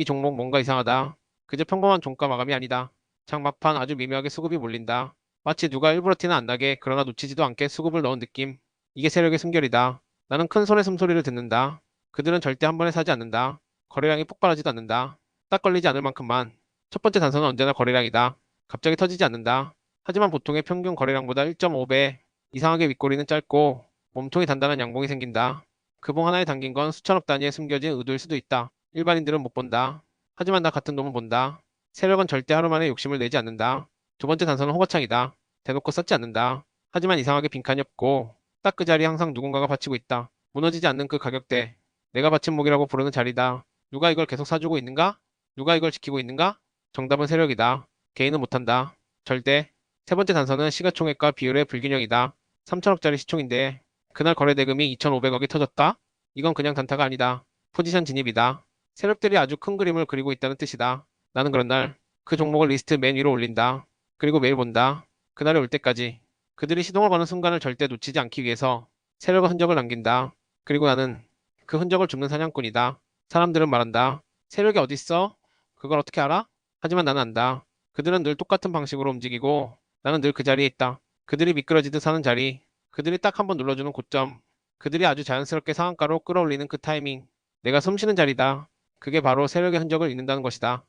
이 종목 뭔가 이상하다. 그저 평범한 종가 마감이 아니다. 장막판 아주 미묘하게 수급이 몰린다. 마치 누가 일부러 티는 안 나게 그러나 놓치지도 않게 수급을 넣은 느낌. 이게 세력의 숨결이다. 나는 큰 손의 숨소리를 듣는다. 그들은 절대 한 번에 사지 않는다. 거래량이 폭발하지도 않는다. 딱 걸리지 않을 만큼만. 첫 번째 단서는 언제나 거래량이다. 갑자기 터지지 않는다. 하지만 보통의 평균 거래량보다 1.5배 이상하게 윗꼬리는 짧고 몸통이 단단한 양봉이 생긴다. 그 봉 하나에 담긴 건 수천억 단위에 숨겨진 의도일 수도 있다. 일반인들은 못 본다. 하지만 나 같은 놈은 본다. 세력은 절대 하루 만에 욕심을 내지 않는다. 두 번째 단서는 호거창이다. 대놓고 쌓지 않는다. 하지만 이상하게 빈칸이 없고 딱 그 자리에 항상 누군가가 받치고 있다. 무너지지 않는 그 가격대. 내가 받친 목이라고 부르는 자리다. 누가 이걸 계속 사주고 있는가? 누가 이걸 지키고 있는가? 정답은 세력이다. 개인은 못한다. 절대. 세 번째 단서는 시가총액과 비율의 불균형이다. 3천억짜리 시총인데 그날 거래 대금이 2,500억이 터졌다? 이건 그냥 단타가 아니다. 포지션 진입이다. 세력들이 아주 큰 그림을 그리고 있다는 뜻이다. 나는 그런 날 그 종목을 리스트 맨 위로 올린다. 그리고 매일 본다. 그날이 올 때까지. 그들이 시동을 거는 순간을 절대 놓치지 않기 위해서 세력의 흔적을 남긴다. 그리고 나는 그 흔적을 줍는 사냥꾼이다. 사람들은 말한다. 세력이 어딨어? 그걸 어떻게 알아? 하지만 나는 안다. 그들은 늘 똑같은 방식으로 움직이고 나는 늘 그 자리에 있다. 그들이 미끄러지듯 사는 자리. 그들이 딱 한 번 눌러주는 고점. 그들이 아주 자연스럽게 상한가로 끌어올리는 그 타이밍. 내가 숨쉬는 자리다. 그게 바로 세력의 흔적을 잇는다는 것이다.